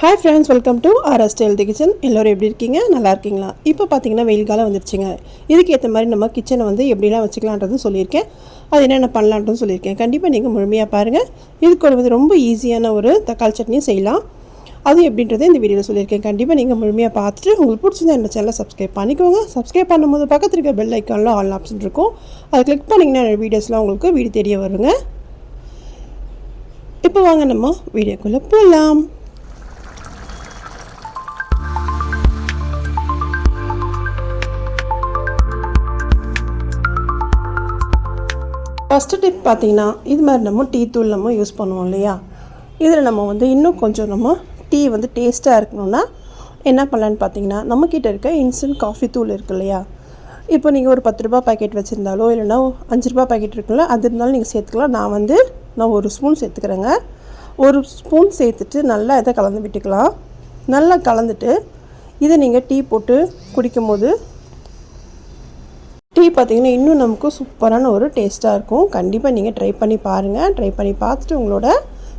Hi friends welcome to RS style the kitchen எல்லோரும் எப்படி இருக்கீங்க? நல்லா இருக்கீங்களா? இப்போ பார்த்தீங்கன்னா வெயில் காலம் வந்துருச்சுங்க. இதுக்கு ஏற்ற மாதிரி நம்ம கிச்சனை வந்து எப்படிலாம் வச்சுக்கலான்றதும் சொல்லியிருக்கேன். அது என்னென்ன பண்ணலான்றதும் சொல்லியிருக்கேன். கண்டிப்பாக நீங்கள் முழுமையாக பாருங்கள் இதுக்கு ஒரு வந்து ரொம்ப ஈஸியான ஒரு தக்காளி சட்னியும் செய்யலாம். அது எப்படின்றத இந்த வீடியோவில் சொல்லியிருக்கேன். கண்டிப்பாக நீங்கள் முழுமையாக பார்த்துட்டு உங்களுக்கு பிடிச்சிருந்தா இந்த சேனலை சப்ஸ்கிரைப் பண்ணிக்கோங்க. சப்ஸ்கிரைப் பண்ணும்போது பக்கத்தில் இருக்க பெல் ஐக்கானில் ஆல் ஆப்ஷன் இருக்கும். அதை கிளிக் பண்ணிங்கன்னா என்னோட வீடியோஸ்லாம் உங்களுக்கு வீடு தெரிய வருங்க. இப்போ வாங்க நம்ம வீடியோக்குள்ளே போகலாம் ஃபஸ்ட்டு டிப் பார்த்தீங்கன்னா இது மாதிரி நம்ம டீ தூள் நம்ம யூஸ் பண்ணுவோம் இல்லையா? இதில் நம்ம வந்து இன்னும் கொஞ்சம் நம்ம டீ வந்து டேஸ்ட்டாக இருக்கணும்னா என்ன பண்ணலான்னு பார்த்தீங்கன்னா நம்மக்கிட்ட இருக்க இன்ஸ்டன்ட் காஃபி தூள் இருக்கு இல்லையா? இப்போ நீங்கள் ஒரு பத்து ரூபா பாக்கெட் வச்சுருந்தாலோ இல்லைன்னா அஞ்சு ரூபா பாக்கெட் இருக்குல்ல அது இருந்தாலும் நீங்கள் சேர்த்துக்கலாம். நான் வந்து நான் ஒரு ஸ்பூன் சேர்த்துக்கிறேங்க. ஒரு ஸ்பூன் சேர்த்துட்டு நல்லா இதை கலந்து விட்டுக்கலாம். நல்லா கலந்துட்டு இதை நீங்கள் டீ போட்டு குடிக்கும்போது டீ பார்த்தீங்கன்னா இன்னும் நமக்கு சூப்பரான ஒரு டேஸ்ட்டாக இருக்கும். கண்டிப்பாக நீங்கள் ட்ரை பண்ணி பாருங்கள் ட்ரை பண்ணி பார்த்துட்டு உங்களோட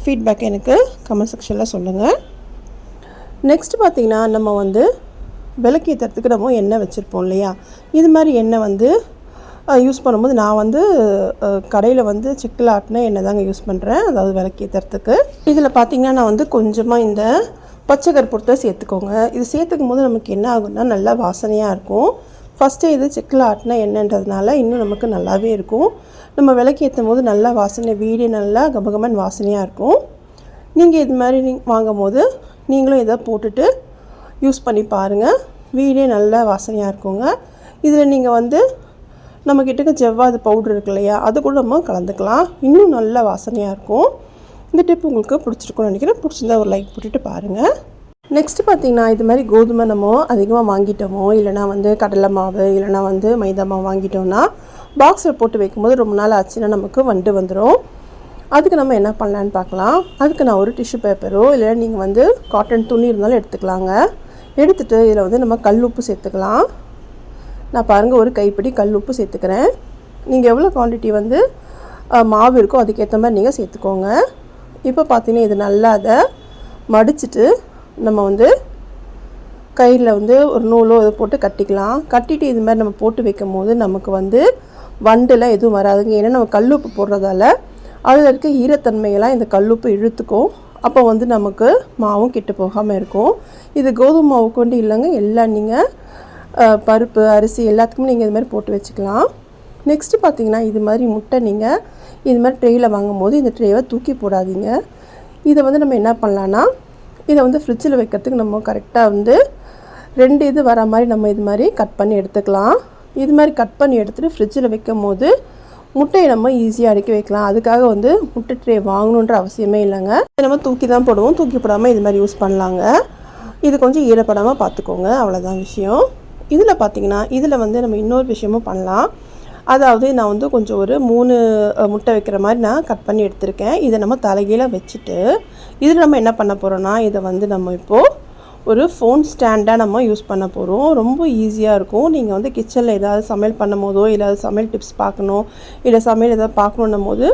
ஃபீட்பேக் எனக்கு கமெண்ட் செக்ஷனில் சொல்லுங்கள் நெக்ஸ்ட் பார்த்தீங்கன்னா நம்ம வந்து விளக்கேற்றுறதுக்கு நம்ம எண்ணெய் வச்சுருப்போம் இல்லையா? இது மாதிரி எண்ணெய் வந்து யூஸ் பண்ணும்போது நான் வந்து கடையில் வந்து செக்கில் ஆட்டின எண்ணெய் தாங்க யூஸ் பண்ணுறேன் அதாவது விளக்கேற்றுறதுக்கு இதில் பார்த்தீங்கன்னா நான் வந்து கொஞ்சமாக இந்த பச்சை கற்பூரத்தை சேர்த்துக்கோங்க. இது சேர்த்துக்கும் போது நமக்கு என்ன ஆகும்னா நல்லா வாசனையாக இருக்கும். ஃபஸ்ட்டு இது செக்கில் ஆட்டினா என்னன்றதுனால இன்னும் நமக்கு நல்லாவே இருக்கும். நம்ம விளக்கு ஏற்றும் போது நல்லா வாசனை வீடே நல்லா கபகமன் வாசனையாக இருக்கும். நீங்கள் இது மாதிரி நீ வாங்கும் போது நீங்களும் இதை போட்டுட்டு யூஸ் பண்ணி பாருங்கள் வீடே நல்லா வாசனையாக இருக்குங்க. இதில் நீங்கள் வந்து நம்மக்கிட்டக்க ஜவ்வாது பவுட்ரு இருக்கு இல்லையா அது கூட நம்ம கலந்துக்கலாம். இன்னும் நல்ல வாசனையாக இருக்கும். இந்த டிப் உங்களுக்கு பிடிச்சிருக்கும்னு நினைக்கிறேன். பிடிச்சிருந்தா ஒரு லைக் போட்டுட்டு பாருங்கள் நெக்ஸ்ட்டு பார்த்தீங்கன்னா இது மாதிரி கோதுமை நம்ம அதிகமாக வாங்கிட்டோமோ இல்லைனா வந்து கடலை மாவு இல்லைனா வந்து மைதா மாவு வாங்கிட்டோம்னா பாக்ஸில் போட்டு வைக்கும்போது ரொம்ப நாள் ஆச்சுன்னா நமக்கு வண்டு வந்துடும் அதுக்கு நம்ம என்ன பண்ணலான்னு பார்க்கலாம். அதுக்கு நான் ஒரு டிஷ்யூ பேப்பரோ இல்லை நீங்கள் வந்து காட்டன் துணி இருந்தாலும் எடுத்துக்கலாங்க. எடுத்துகிட்டு இதில் வந்து நம்ம கல் உப்பு சேர்த்துக்கலாம். நான் பாருங்கள் ஒரு கைப்பிடி கல் உப்பு சேர்த்துக்கிறேன். நீங்கள் எவ்வளோ குவான்டிட்டி வந்து மாவு இருக்கோ அதுக்கேற்ற மாதிரி நீங்கள் சேர்த்துக்கோங்க. இப்போ பார்த்தீங்கன்னா இது நல்லா அதை மடிச்சுட்டு நம்ம வந்து கையில் வந்து ஒரு நூலோ இதை போட்டு கட்டிக்கலாம். கட்டிட்டு இது மாதிரி நம்ம போட்டு வைக்கும் போது நமக்கு வந்து வண்டுலாம் எதுவும் வராதுங்க. ஏன்னா நம்ம கல்லுப்பு போடுறதால அதில் இருக்க ஈரத்தன்மையெல்லாம் இந்த கல்லுப்பு இழுத்துக்கும். அப்போ வந்து நமக்கு மாவும் கெட்டு போகாமல் இருக்கும். இது கோதுமை மாவு கொண்டு இல்லைங்க. எல்லாம் நீங்கள் பருப்பு அரிசி எல்லாத்துக்குமே நீங்கள் இது மாதிரி போட்டு வச்சுக்கலாம். நெக்ஸ்ட்டு பார்த்தீங்கன்னா இது மாதிரி முட்டை நீங்கள் இது மாதிரி ட்ரேயில் வாங்கும் போது இந்த ட்ரேவை தூக்கி போடாதீங்க. இதை வந்து நம்ம என்ன பண்ணலான்னா இதை வந்து ஃப்ரிட்ஜில் வைக்கிறதுக்கு நம்ம கரெக்டாக வந்து ரெண்டு இது வர மாதிரி நம்ம இது மாதிரி கட் பண்ணி எடுத்துக்கலாம். இது மாதிரி கட் பண்ணி எடுத்துகிட்டு ஃப்ரிட்ஜில் வைக்கும் போது முட்டையை நம்ம ஈஸியாக அடுக்கி வைக்கலாம். அதுக்காக வந்து முட்டை ட்ரே வாங்கணுன்ற அவசியமே இல்லைங்க. இதை நம்ம தூக்கி தான் போடுவோம். தூக்கி போடாமல் இது மாதிரி யூஸ் பண்ணலாங்க. இது கொஞ்சம் ஈரப்படாமல் பார்த்துக்கோங்க. அவ்வளோதான் விஷயம். இதில் பார்த்தீங்கன்னா இதில் வந்து நம்ம இன்னொரு விஷயமும் பண்ணலாம். அதாவது நான் வந்து கொஞ்சம் ஒரு மூணு முட்டை வைக்கிற மாதிரி நான் கட் பண்ணி எடுத்திருக்கேன். இதை நம்ம தலைகீழ வச்சுட்டு இதில் நம்ம என்ன பண்ண போகிறோன்னா இதை வந்து நம்ம இப்போது ஒரு ஃபோன் ஸ்டாண்டாக நம்ம யூஸ் பண்ண போகிறோம் ரொம்ப ஈஸியாக இருக்கும். நீங்கள் வந்து கிச்சனில் ஏதாவது சமையல் பண்ணும் போதோ இல்லை சமையல் டிப்ஸ் பார்க்கணும் இல்லை சமையல் ஏதாவது பார்க்கணுன்னும் போது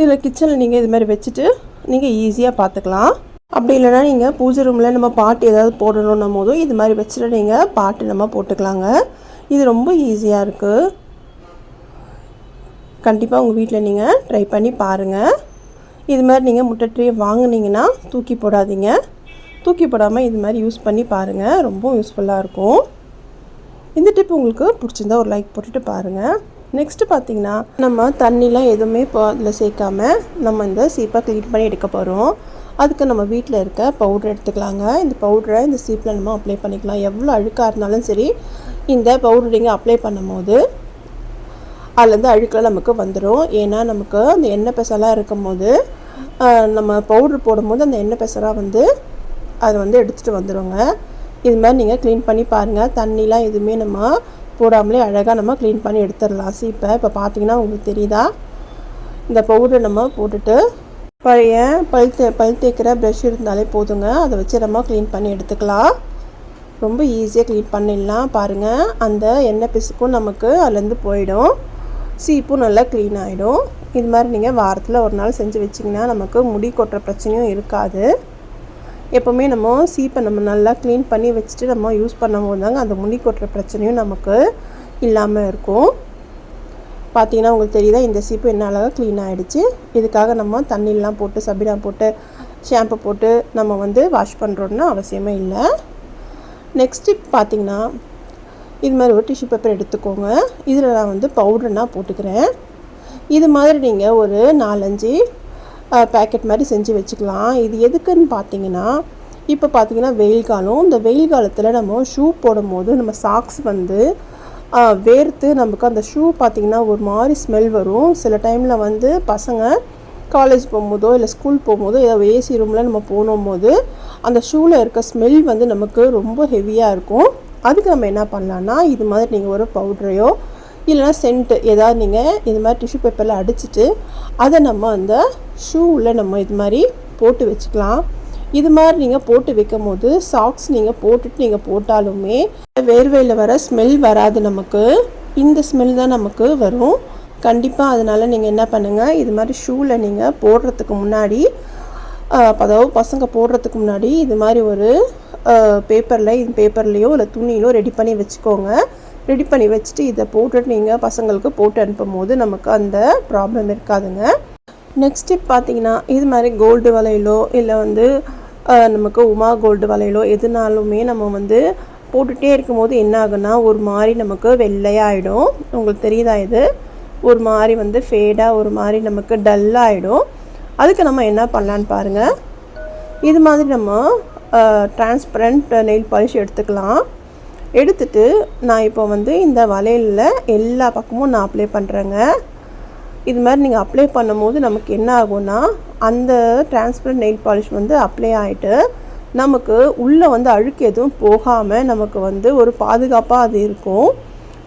இதில் கிச்சனில் நீங்கள் இது மாதிரி வச்சுட்டு நீங்கள் ஈஸியாக பார்த்துக்கலாம். அப்படி இல்லைனா நீங்கள் பூஜை ரூமில் நம்ம பாட்டு ஏதாவது போடணுன்னும் போதும் இது மாதிரி வச்சுட்டு நீங்கள் பாட்டு நம்ம போட்டுக்கலாங்க. இது ரொம்ப ஈஸியாக இருக்குது கண்டிப்பாக உங்கள் வீட்டில் நீங்கள் ட்ரை பண்ணி பாருங்கள் இது மாதிரி நீங்கள் முட்டை ட்ரே வாங்கினீங்கன்னா தூக்கி போடாதீங்க. தூக்கி போடாமல் இது மாதிரி யூஸ் பண்ணி பாருங்கள் ரொம்ப யூஸ்ஃபுல்லாக இருக்கும். இந்த டிப் உங்களுக்கு பிடிச்சிருந்தா ஒரு லைக் போட்டுட்டு பாருங்கள் நெக்ஸ்ட்டு பார்த்தீங்கன்னா நம்ம தண்ணிலாம் எதுவுமே இப்போ அதில் சேர்க்காம நம்ம இந்த சீப்பாக க்ளீன் பண்ணி எடுக்க போகிறோம் அதுக்கு நம்ம வீட்டில் இருக்க பவுடர் எடுத்துக்கலாங்க. இந்த பவுடரை இந்த சீப்பில் நம்ம அப்ளை பண்ணிக்கலாம். எவ்வளோ அழுக்காக இருந்தாலும் சரி இந்த பவுடர் நீங்கள் அப்ளை பண்ணும்போது அதுலேருந்து அழுக்கெல்லாம் நமக்கு வந்துடும் ஏன்னா நமக்கு அந்த எண்ணெய் பெசலாக இருக்கும் போது நம்ம பவுட்ரு போடும்போது அந்த எண்ணெய் பெசலாக வந்து அதை வந்து எடுத்துகிட்டு வந்துடுங்க இது மாதிரி நீங்கள் க்ளீன் பண்ணி பாருங்கள் தண்ணிலாம் எதுவுமே நம்ம போடாமலே அழகாக நம்ம க்ளீன் பண்ணி எடுத்துடலாம். சீப்பை இப்போ பார்த்தீங்கன்னா உங்களுக்கு தெரியுதா? இந்த பவுடரை நம்ம போட்டுட்டு பழைய பல் தே பல் தேய்க்கிற ப்ரஷ் இருந்தாலே போதுங்க. அதை வச்சு நம்ம க்ளீன் பண்ணி எடுத்துக்கலாம். ரொம்ப ஈஸியாக க்ளீன் பண்ணிடலாம். பாருங்கள் அந்த எண்ணெய் பிசுக்கும் நமக்கு அதுலேருந்து போயிடும். சீப்பும் நல்லா க்ளீன் ஆகிடும் இது மாதிரி நீங்கள் வாரத்தில் ஒரு நாள் செஞ்சு வச்சிங்கன்னா நமக்கு முடி கொட்டுற பிரச்சனையும் இருக்காது. எப்போவுமே நம்ம சீப்பை நம்ம நல்லா க்ளீன் பண்ணி வச்சுட்டு நம்ம யூஸ் பண்ணும்போது தாங்க அந்த முடி கொட்டுற பிரச்சனையும் நமக்கு இல்லாமல் இருக்கும். பார்த்தீங்கன்னா உங்களுக்கு தெரியுதா இந்த சீப்பு என்ன அழகாக க்ளீன் ஆகிடுச்சு இதுக்காக நம்ம தண்ணியெலாம் போட்டு சபினா போட்டு ஷாம்பு போட்டு நம்ம வந்து வாஷ் பண்ணுறோன்னு அவசியமே இல்லை. நெக்ஸ்ட் டிப் பார்த்தீங்கன்னா இது மாதிரி ஒரு டிஷ்யூ பேப்பர் எடுத்துக்கோங்க. இதில் நான் வந்து பவுடர் போட்டுக்கிறேன். இது மாதிரி நீங்கள் ஒரு நாலஞ்சு பேக்கெட் மாதிரி செஞ்சு வச்சுக்கலாம். இது எதுக்குன்னு பார்த்தீங்கன்னா இப்போ பார்த்தீங்கன்னா வெயில் காலம். இந்த வெயில் காலத்தில் நம்ம ஷூ போடும் போது நம்ம சாக்ஸ் வந்து வேர்த்து நமக்கு அந்த ஷூ பார்த்திங்கன்னா ஒரு மாதிரி ஸ்மெல் வரும். சில டைமில் வந்து பசங்க காலேஜ் போகும்போதோ இல்லை ஸ்கூல் போகும்போதோ ஏதோ ஏசி ரூமில் நம்ம போனோம் போது அந்த ஷூவில் இருக்க ஸ்மெல் வந்து நமக்கு ரொம்ப ஹெவியாக இருக்கும். அதுக்கு நம்ம என்ன பண்ணலான்னா இது மாதிரி நீங்கள் ஒரு பவுடரையோ இல்லைனா சென்ட்டு ஏதாவது நீங்கள் இது மாதிரி டிஷ்யூ பேப்பரில் அடிச்சுட்டு அதை நம்ம அந்த ஷூவில் நம்ம இது மாதிரி போட்டு வச்சுக்கலாம். இது மாதிரி நீங்கள் போட்டு வைக்கும் போது சாக்ஸ் நீங்கள் போட்டுட்டு நீங்கள் போட்டாலுமே வேர்வையில் வர ஸ்மெல் வராது நமக்கு. இந்த ஸ்மெல் தான் நமக்கு வரும். கண்டிப்பாக அதனால் நீங்கள் என்ன பண்ணுங்கள் இது மாதிரி ஷூவில் நீங்கள் போடுறதுக்கு முன்னாடி அதாவது பசங்க போடுறதுக்கு முன்னாடி இது மாதிரி ஒரு பேப்பரில் இது பேப்பர்லேயோ இல்லை துணியிலோ ரெடி பண்ணி வச்சுக்கோங்க. ரெடி பண்ணி வச்சுட்டு இதை போட்டுட்டு நீங்கள் பசங்களுக்கு போட்டு அனுப்பும் போது நமக்கு அந்த ப்ராப்ளம் இருக்காதுங்க. நெக்ஸ்ட் ஸ்டெப் பார்த்தீங்கன்னா இது மாதிரி கோல்டு வலையிலோ இல்லை வந்து நமக்கு உமா கோல்டு வலையிலோ எதுனாலுமே நம்ம வந்து போட்டுகிட்டே இருக்கும்போது என்ன ஆகுன்னா ஒரு மாதிரி நமக்கு வெள்ளையாயிடும். உங்களுக்கு தெரியுதா இது? ஒரு மாதிரி வந்து ஃபேடாக ஒரு மாதிரி நமக்கு டல்லாகிடும் அதுக்கு நம்ம என்ன பண்ணலான்னு பாருங்கள் இது மாதிரி நம்ம டிரான்ஸ்பரண்ட் நெயில் பாலிஷ் எடுத்துக்கலாம். எடுத்துட்டு நான் இப்போ வந்து இந்த வளையலில் எல்லா பக்கமும் நான் அப்ளை பண்ணுறேங்க இது மாதிரி நீங்கள் அப்ளை பண்ணும்போது நமக்கு என்ன ஆகும்னா அந்த டிரான்ஸ்பரண்ட் நெயில் பாலிஷ் வந்து அப்ளை ஆகிட்டு நமக்கு உள்ளே வந்து அழுக்கு எதுவும் போகாமல் நமக்கு வந்து ஒரு பாதுகாப்பாக அது இருக்கும்.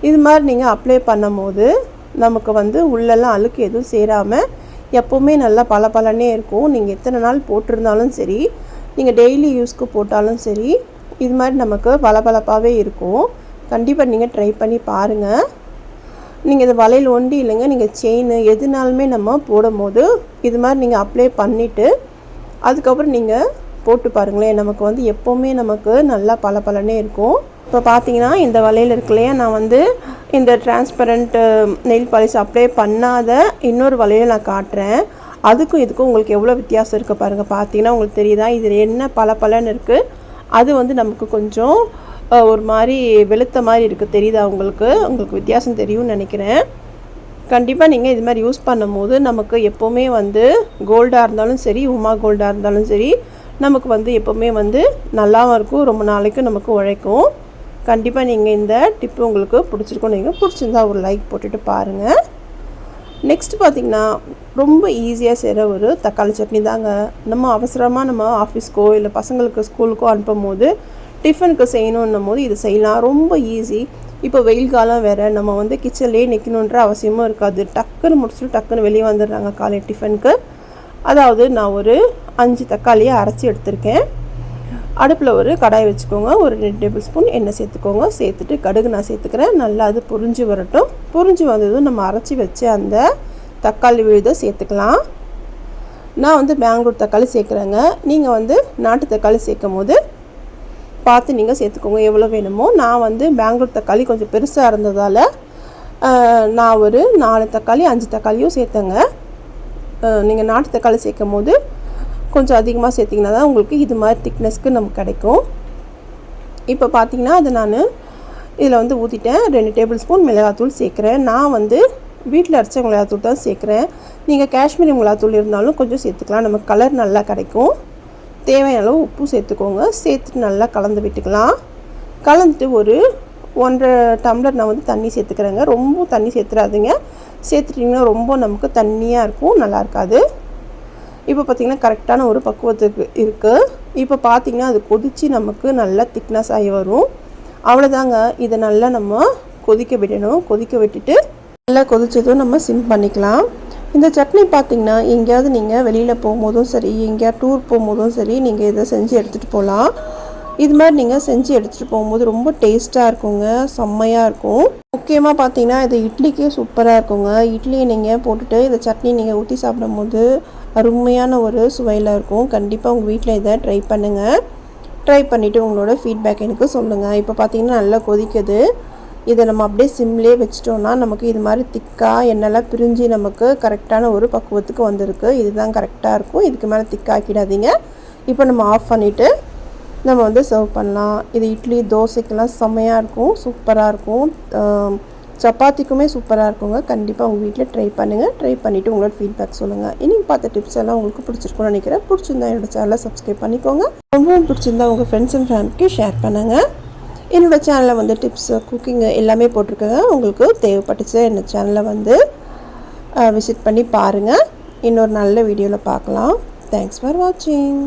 இது மாதிரி நீங்கள் அப்ளை பண்ணும்போது நமக்கு வந்து உள்ளெல்லாம் அழுக்கு எதுவும் சேராமல் எப்போவுமே நல்லா பளபளன்னே இருக்கும். நீங்கள் எத்தனை நாள் போட்டிருந்தாலும் சரி நீங்கள் டெய்லி யூஸ்க்கு போட்டாலும் சரி இது மாதிரி நமக்கு பளபளப்பாகவே இருக்கும். கண்டிப்பாக நீங்கள் ட்ரை பண்ணி பாருங்கள். நீங்கள் இது வளையல் ஒண்டி இல்லைங்க நீங்கள் செயின் எதுனாலுமே நம்ம போடும்போது இது மாதிரி நீங்கள் அப்ளை பண்ணிவிட்டு அதுக்கப்புறம் நீங்கள் போட்டு பாருங்களேன் நமக்கு வந்து எப்போவுமே நமக்கு நல்லா பளபளன்னே இருக்கும். இப்போ பார்த்தீங்கன்னா இந்த வலையில் இருக்கு இல்லையா நான் வந்து இந்த டிரான்ஸ்பரண்ட் நெயில் பாலிஷ் அப்ளை பண்ணாத இன்னொரு வலையில் நான் காட்டுறேன். அதுக்கும் இதுக்கும் உங்களுக்கு எவ்வளோ வித்தியாசம் இருக்குது பாருங்கள் பார்த்தீங்கன்னா உங்களுக்கு தெரியுதா? இதில் என்ன பளபளன்னு இருக்குது அது வந்து நமக்கு கொஞ்சம் ஒரு மாதிரி வெளுத்த மாதிரி இருக்குது தெரியுதா உங்களுக்கு? உங்களுக்கு வித்தியாசம் தெரியும்னு நினைக்கிறேன். கண்டிப்பாக நீங்கள் இது மாதிரி யூஸ் பண்ணும்போது நமக்கு எப்போவுமே வந்து கோல்டாக இருந்தாலும் சரி உமா கோல்டாக இருந்தாலும் சரி நமக்கு வந்து எப்போவுமே வந்து நல்லாவும் இருக்கும். ரொம்ப நாளைக்கு நமக்கு உழைக்கும். கண்டிப்பாக நீங்கள் இந்த டிப்பு உங்களுக்கு பிடிச்சிருக்கோம் நீங்கள் பிடிச்சிருந்தா ஒரு லைக் போட்டுட்டு பாருங்கள் நெக்ஸ்ட் பார்த்திங்கன்னா ரொம்ப ஈஸியாக செய்கிற ஒரு தக்காளி சட்னி தாங்க. நம்ம அவசரமாக நம்ம ஆஃபீஸ்க்கோ இல்லை பசங்களுக்கு ஸ்கூலுக்கோ அனுப்பும் போது டிஃபனுக்கு செய்யணுன்னும் போது இது செய்யலாம். ரொம்ப ஈஸி இப்போ வெயில் காலம் வேறு. நம்ம வந்து கிச்சன்லேயே நிற்கணுன்ற அவசியமும் இருக்காது. டக்குன்னு முடிச்சுட்டு டக்குன்னு வெளியே வந்துடுறாங்க காலை டிஃபனுக்கு அதாவது நான் ஒரு அஞ்சு தக்காளியை அரைச்சி எடுத்திருக்கேன். அடுப்பில் ஒரு கடாய் வச்சுக்கோங்க. ஒரு ரெண்டு டேபிள் ஸ்பூன் எண்ணெய் சேர்த்துக்கோங்க. சேர்த்துட்டு கடுகு நான் சேர்த்துக்கிறேன். நல்லா அது புரிஞ்சு வரட்டும். புரிஞ்சு வந்ததும் நம்ம அரைச்சி வச்ச அந்த தக்காளி விழுதை சேர்த்துக்கலாம். நான் வந்து பெங்களூர் தக்காளி சேர்க்குறேங்க. நீங்கள் வந்து நாட்டு தக்காளி சேர்க்கும் போது பார்த்து நீங்கள் சேர்த்துக்கோங்க. எவ்வளோ வேணுமோ. நான் வந்து பெங்களூர் தக்காளி கொஞ்சம் பெருசாக இருந்ததால் நான் ஒரு நாலு தக்காளி அஞ்சு தக்காளியும் சேர்த்தேங்க. நீங்கள் நாட்டு தக்காளி சேர்க்கும் போது கொஞ்சம் அதிகமாக சேர்த்திங்கன்னா தான் உங்களுக்கு இது மாதிரி திக்னஸ்க்கு நமக்கு கிடைக்கும். இப்போ பார்த்தீங்கன்னா அது நான் இதில் வந்து ஊற்றிட்டேன் ரெண்டு டேபிள் ஸ்பூன் மிளகாத்தூள் சேர்க்குறேன். நான் வந்து வீட்டில் அரைச்ச மிளகாத்தூள் தான் சேர்க்குறேன். நீங்கள் காஷ்மீரி மிளகாத்தூள் இருந்தாலும் கொஞ்சம் சேர்த்துக்கலாம். நமக்கு கலர் நல்லா கிடைக்கும். தேவையான அளவு உப்பு சேர்த்துக்கோங்க. சேர்த்துட்டு நல்லா கலந்து விட்டுக்கலாம். கலந்துட்டு ஒரு ஒன்றரை டம்ளர் நான் வந்து தண்ணி சேர்த்துக்கிறேங்க. ரொம்ப தண்ணி சேர்த்துறாதுங்க. சேர்த்துட்டிங்கன்னா ரொம்ப நமக்கு தண்ணியாக இருக்கும். நல்லா இருக்காது. இப்போ பார்த்திங்கன்னா கரெக்டான ஒரு பக்குவத்துக்கு இருக்குது இப்போ பார்த்திங்கன்னா அது கொதித்து நமக்கு நல்லா திக்னஸ் ஆகி வரும். அவ்வளோதாங்க இதை நல்லா நம்ம கொதிக்க விடணும். கொதிக்க விட்டுட்டு நல்லா கொதிச்சதும் நம்ம சிம் பண்ணிக்கலாம். இந்த சட்னி பார்த்திங்கன்னா எங்கேயாவது நீங்கள் வெளியில் போகும்போதும் சரி எங்கேயா டூர் போகும்போதும் சரி நீங்கள் இதை செஞ்சு எடுத்துகிட்டு போகலாம் இது மாதிரி நீங்கள் செஞ்சு எடுத்துகிட்டு போகும்போது ரொம்ப டேஸ்ட்டாக இருக்குங்க. செம்மையாக இருக்கும். முக்கியமாக பார்த்தீங்கன்னா இது இட்லிக்கே சூப்பராக இருக்குங்க. இட்லியை நீங்கள் போட்டுட்டு இந்த சட்னி நீங்கள் ஊற்றி சாப்பிடும்போது அருமையான ஒரு சுவையில் இருக்கும். கண்டிப்பாக உங்கள் வீட்டில் இதை ட்ரை பண்ணுங்கள் ட்ரை பண்ணிவிட்டு உங்களோட ஃபீட்பேக் எனக்கு சொல்லுங்கள் இப்போ பார்த்தீங்கன்னா நல்லா கொதிக்குது. இதை நம்ம அப்படியே சிம்லேயே வச்சிட்டோம்னா நமக்கு இது மாதிரி திக்காக எண்ணெய்லாம் பிரிஞ்சு நமக்கு கரெக்டான ஒரு பக்குவத்துக்கு வந்திருக்கு. இதுதான் கரெக்டாக இருக்கும். இதுக்கு மேலே திக்காக்கிடாதீங்க. இப்போ நம்ம ஆஃப் பண்ணிவிட்டு நம்ம வந்து சர்வ் பண்ணலாம். இது இட்லி தோசைக்கெல்லாம் செம்மையாக இருக்கும். சூப்பராக இருக்கும். சப்பாத்திக்குமே சூப்பராக இருக்குங்க. கண்டிப்பாக உங்கள் வீட்டில் ட்ரை பண்ணுங்கள் ட்ரை பண்ணிவிட்டு உங்களோட ஃபீட்பேக் சொல்லுங்கள் இன்றைக்கி பார்த்த டிப்ஸ் எல்லாம் உங்களுக்கு பிடிச்சிருக்கும்னு நினைக்கிறேன். பிடிச்சிருந்தா என்னோட சேனலை சப்ஸ்கிரைப் பண்ணிக்கோங்க. ரொம்பவும் பிடிச்சிருந்தா உங்கள் ஃப்ரெண்ட்ஸ் அண்ட் ஃபேமிலிக்கு ஷேர் பண்ணுங்கள் என்னோட சேனலில் வந்து டிப்ஸ் குக்கிங்கு எல்லாமே போட்டிருக்கேங்க. உங்களுக்கு தேவைப்பட்டுச்சு என்னோட சேனலை வந்து விசிட் பண்ணி பாருங்கள் இன்னொரு நல்ல வீடியோவில் பார்க்கலாம். தேங்க்ஸ் ஃபார் வாட்சிங்